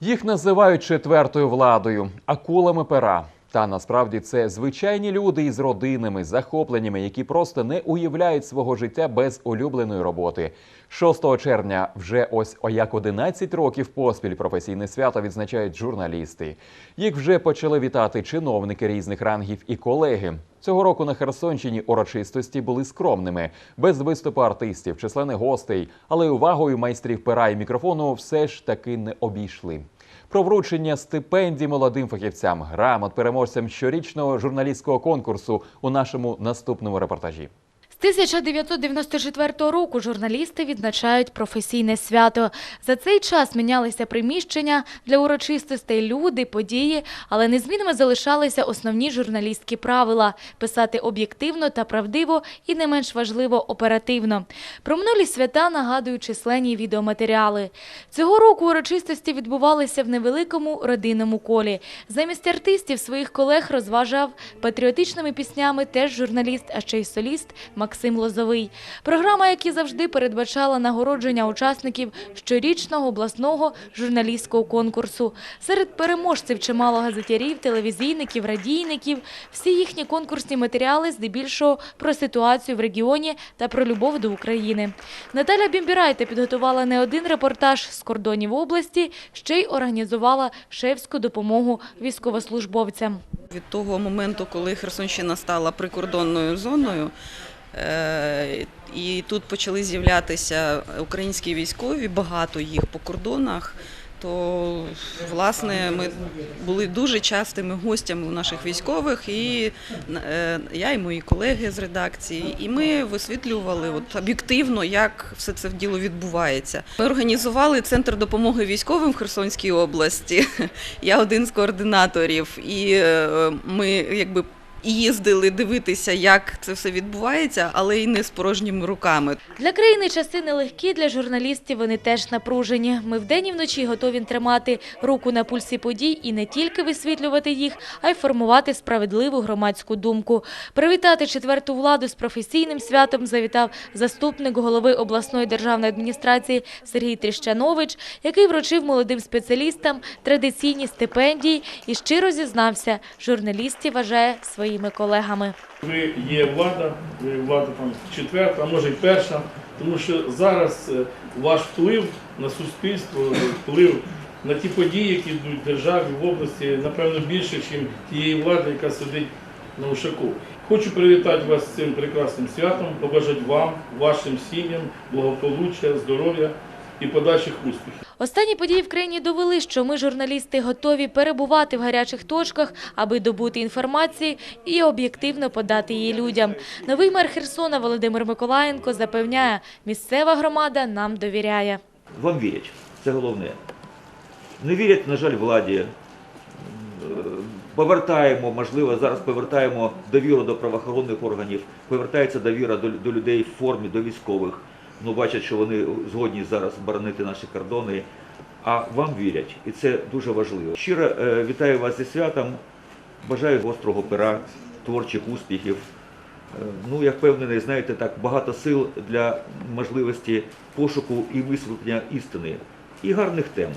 Їх називають четвертою владою, акулами пера. Та насправді це звичайні люди із родинами, захопленнями, які просто не уявляють свого життя без улюбленої роботи. 6 червня вже ось о як 11 років поспіль професійне свято відзначають журналісти. Їх вже почали вітати чиновники різних рангів і колеги. Цього року на Херсонщині урочистості були скромними, без виступу артистів, численних гостей, але увагою майстрів пера і мікрофону все ж таки не обійшли. Про вручення стипендій молодим фахівцям, грамот переможцям щорічного журналістського конкурсу у нашому наступному репортажі. З 1994 року журналісти відзначають професійне свято. За цей час мінялися приміщення для урочистостей, люди, події, але незмінними залишалися основні журналістські правила – писати об'єктивно та правдиво і не менш важливо оперативно. Про минулі свята нагадують численні відеоматеріали. Цього року урочистості відбувалися в невеликому родинному колі. Замість артистів своїх колег розважав патріотичними піснями теж журналіст, а ще й соліст Максим Лозовий. Програма, як і завжди, передбачала нагородження учасників щорічного обласного журналістського конкурсу. Серед переможців чимало газетярів, телевізійників, радійників. Всі їхні конкурсні матеріали здебільшого про ситуацію в регіоні та про любов до України. Наталя Бімбірайте підготувала не один репортаж з кордонів області, ще й організувала шефську допомогу військовослужбовцям. Від того моменту, коли Херсонщина стала прикордонною зоною, і тут почали з'являтися українські військові, багато їх по кордонах. То власне ми були дуже частими гостями у наших військових, і е, я і мої колеги з редакції, і ми висвітлювали от об'єктивно, як все це в діло відбувається. Ми організували центр допомоги військовим в Херсонській області. Я один з координаторів, і е, ми якби. І їздили дивитися, як це все відбувається, але й не з порожніми руками. Для країни часи нелегкі, для журналістів вони теж напружені. Ми вдень і вночі готові тримати руку на пульсі подій і не тільки висвітлювати їх, а й формувати справедливу громадську думку. Привітати четверту владу з професійним святом завітав заступник голови обласної державної адміністрації Сергій Тріщанович, який вручив молодим спеціалістам традиційні стипендії і щиро зізнався, журналістів вважає своїми колегами. Ви є влада, ви влада там четверта, може й перша, тому що зараз е, ваш вплив на суспільство, вплив на ті події, які йдуть в державі, в області, напевно, більше, ніж тієї влади, яка сидить на Ушаку. Хочу привітати вас з цим прекрасним святом, побажати вам, вашим сім'ям, благополуччя, здоров'я і подальших успіхів. Останні події в країні довели, що ми, журналісти, готові перебувати в гарячих точках, аби добути інформації і об'єктивно подати її людям. Новий мер Херсона Володимир Миколаєнко запевняє, місцева громада нам довіряє. Вам вірять, це головне. Не вірять, на жаль, владі. Е, Повертаємо, можливо, зараз повертаємо довіру до правоохоронних органів, повертається довіра до, до людей в формі, до військових. Ну, бачать, що вони згодні зараз боронити наші кордони. А вам вірять, і це дуже важливо. Щиро е, вітаю вас зі святом. Бажаю гострого пера, творчих успіхів. Е, Ну, я впевнений, знаєте, так багато сил для можливості пошуку і висвітлення істини і гарних тем.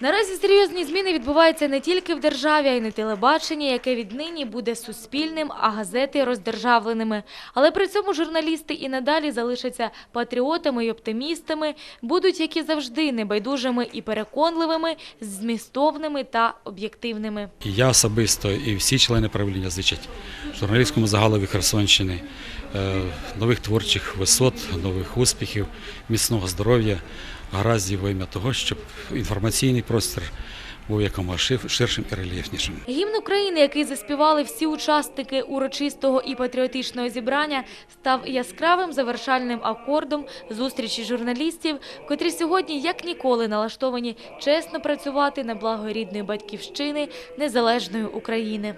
Наразі серйозні зміни відбуваються не тільки в державі, а й на телебаченні, яке віднині буде суспільним, а газети роздержавленими. Але при цьому журналісти і надалі залишаться патріотами і оптимістами, будуть, як і завжди, небайдужими і переконливими, змістовними та об'єктивними. Я особисто, і всі члени правління зичать журналістському загалові Херсонщини нових творчих висот, нових успіхів, міцного здоров'я, гараздів во ім'я того, щоб інформаційний простір був якомога ширшим і рельєфнішим. Гімн України, який заспівали всі учасники урочистого і патріотичного зібрання, став яскравим завершальним акордом зустрічі журналістів, котрі сьогодні як ніколи налаштовані чесно працювати на благо рідної батьківщини незалежної України.